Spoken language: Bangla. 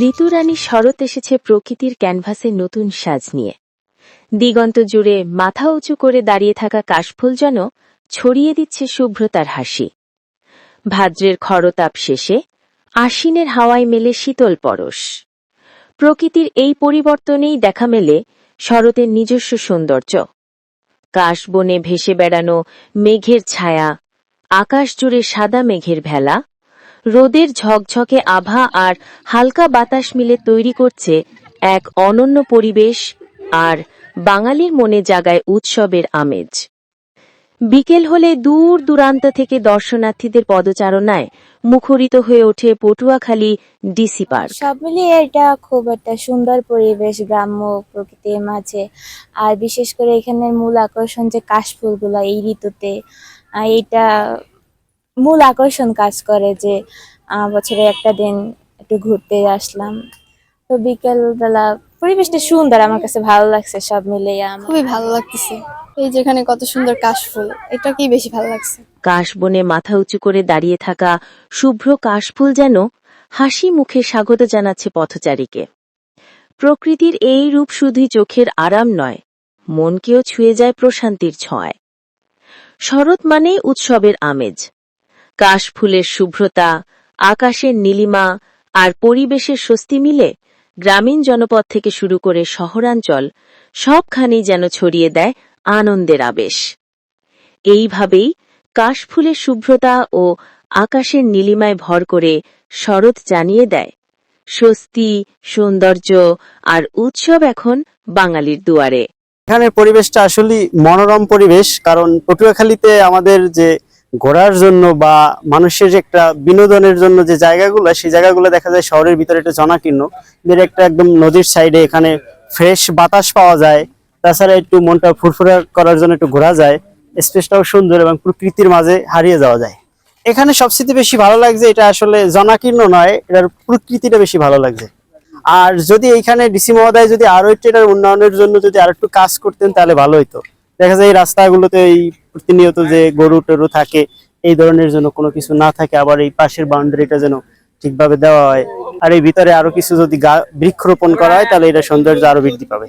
ঋতুরানী শরৎ এসেছে প্রকৃতির ক্যানভাসে নতুন সাজ নিয়ে। দিগন্ত জুড়ে মাথা উঁচু করে দাঁড়িয়ে থাকা কাশফুল যেন ছড়িয়ে দিচ্ছে শুভ্রতার হাসি। ভাদ্রের খরতাপ শেষে আশ্বিনের হাওয়ায় মেলে শীতল পরশ। প্রকৃতির এই পরিবর্তনেই দেখা মেলে শরতের নিজস্ব সৌন্দর্য। কাশবনে ভেসে বেড়ানো মেঘের ছায়া, আকাশ জুড়ে সাদা মেঘের ভেলা রোদের ঝকঝকে আভা আর হালকা বাতাস মিলে তৈরি করছে এক অনন্য পরিবেশ আর বাঙালির মনে জাগায় উৎসবের আমেজ। বিকেল হলে দূর দূরান্ত থেকে দর্শনার্থীদের পদচারণায় মুখরিত হয়ে ওঠে পটুয়াখালী ডিসি পার্ক। সব মিলিয়ে এটা খুব একটা সুন্দর পরিবেশ গ্রাম্য প্রকৃতির মাঝে। আর বিশেষ করে এখানের মূল আকর্ষণ যে কাশফুলগুলো এই ঋতুতে এইটা মূল আকর্ষণ কাজ করে যে আহ, বছরে একটা দিন একটু ঘুরতে আসলাম। তো বিকেল বেলা পরিবেশটা সুন্দর আমার কাছে ভালো লাগছে সব মিলিয়ে খুবই ভালো লাগতেছে। এই যেখানে কত সুন্দর কাশফুল এটাকেই বেশি ভালো লাগছে? কাশবনে মাথা উঁচু করে দাঁড়িয়ে থাকা শুভ্র কাশফুল যেন হাসি মুখে স্বাগত জানাচ্ছে পথচারীকে। প্রকৃতির এই রূপ শুধুই চোখের আরাম নয় মনকেও ছুঁয়ে যায় প্রশান্তির ছয়। শরৎ মানেই উৎসবের আমেজ। কাশফুলের শুভ্রতা, আকাশের নীলিমা আর পরিবেশের স্বস্তি মিলে গ্রামীণ জনপদ থেকে শুরু করে শহরাঞ্চল সবখানেই যেন ছড়িয়ে দেয় আনন্দের আবেশ। এইভাবেই কাশফুলের শুভ্রতা ও আকাশের নীলিমায় ভর করে শরৎ জানিয়ে দেয়, স্বস্তি, সৌন্দর্য আর উৎসব এখন বাঙালির দুয়ারে। এখানের পরিবেশটা আসলে মনোরম পরিবেশ, কারণ পটুয়াখালীতে আমাদের যে ঘোরার জন্য বা মানুষের যে একটা বিনোদনের জন্য যে জায়গাগুলো, সেই জায়গাগুলো দেখা যায় শহরের ভিতরে একটা জনাকীর্ণ। এদের একটা একদম নদীর সাইডে এখানে ফ্রেশ বাতাস পাওয়া যায়। তাছাড়া একটু মনটা ফুরফুরা করার জন্য একটু ঘোরা যায়। স্পেসটাও সুন্দর এবং প্রকৃতির মাঝে হারিয়ে যাওয়া যায়। এখানে সবচেয়ে বেশি ভালো লাগছে, এটা আসলে জনাকীর্ণ নয়, এটার প্রকৃতিটা বেশি ভালো লাগছে। আর যদি এইখানে ডিসি মহোদয় যদি আরও একটু এটার উন্নয়নের জন্য যদি আরও একটু কাজ করতেন, তাহলে ভালো হতো দেখা যায় এই রাস্তাগুলোতে এই প্রতিনিয়ত যে গরু টরু থাকে, এই ধরনের জন্য কোনো কিছু না থাকে, আবার এই পাশের বাউন্ডারিটা যেন ঠিকভাবে দেওয়া হয়। আর এই ভিতরে আরও কিছু যদি বৃক্ষরোপণ করা হয়, তাহলে এটা সৌন্দর্য আরও বৃদ্ধি পাবে।